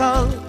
gitme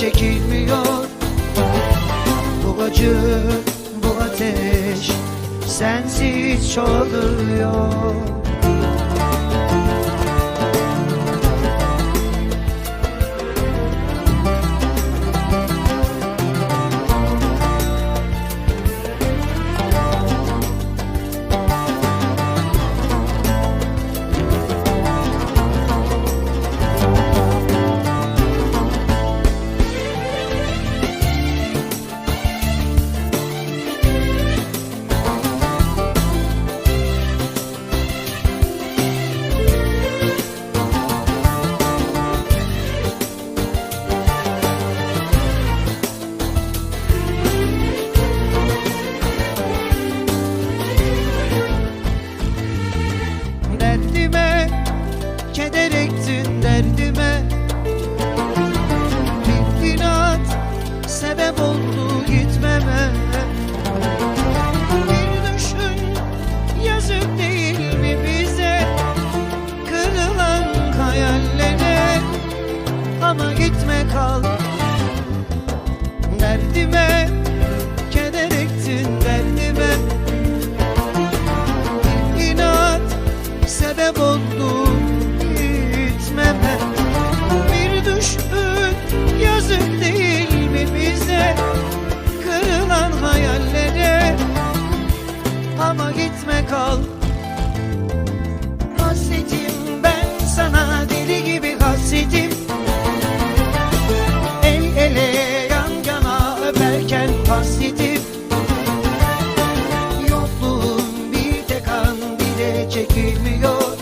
çekilmiyor. Bu acı, bu ateş sensiz çoğalıyor hayallere. Ama gitme kal. Hasretim ben sana deli gibi hasretim. El ele yan yana öperken hasretim. Yokluğun bir tek an bile çekilmiyor.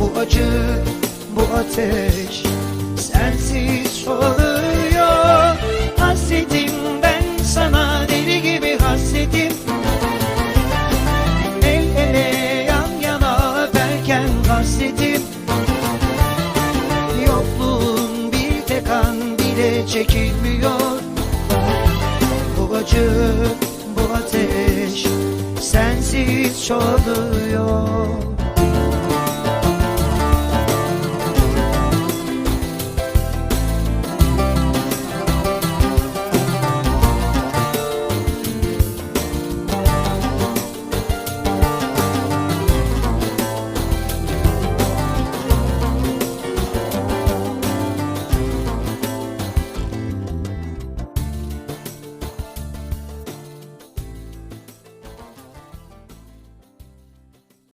Bu acı, bu ateş sensiz çekilmiyor Bu acı, bu ateş sensiz çoğalıyor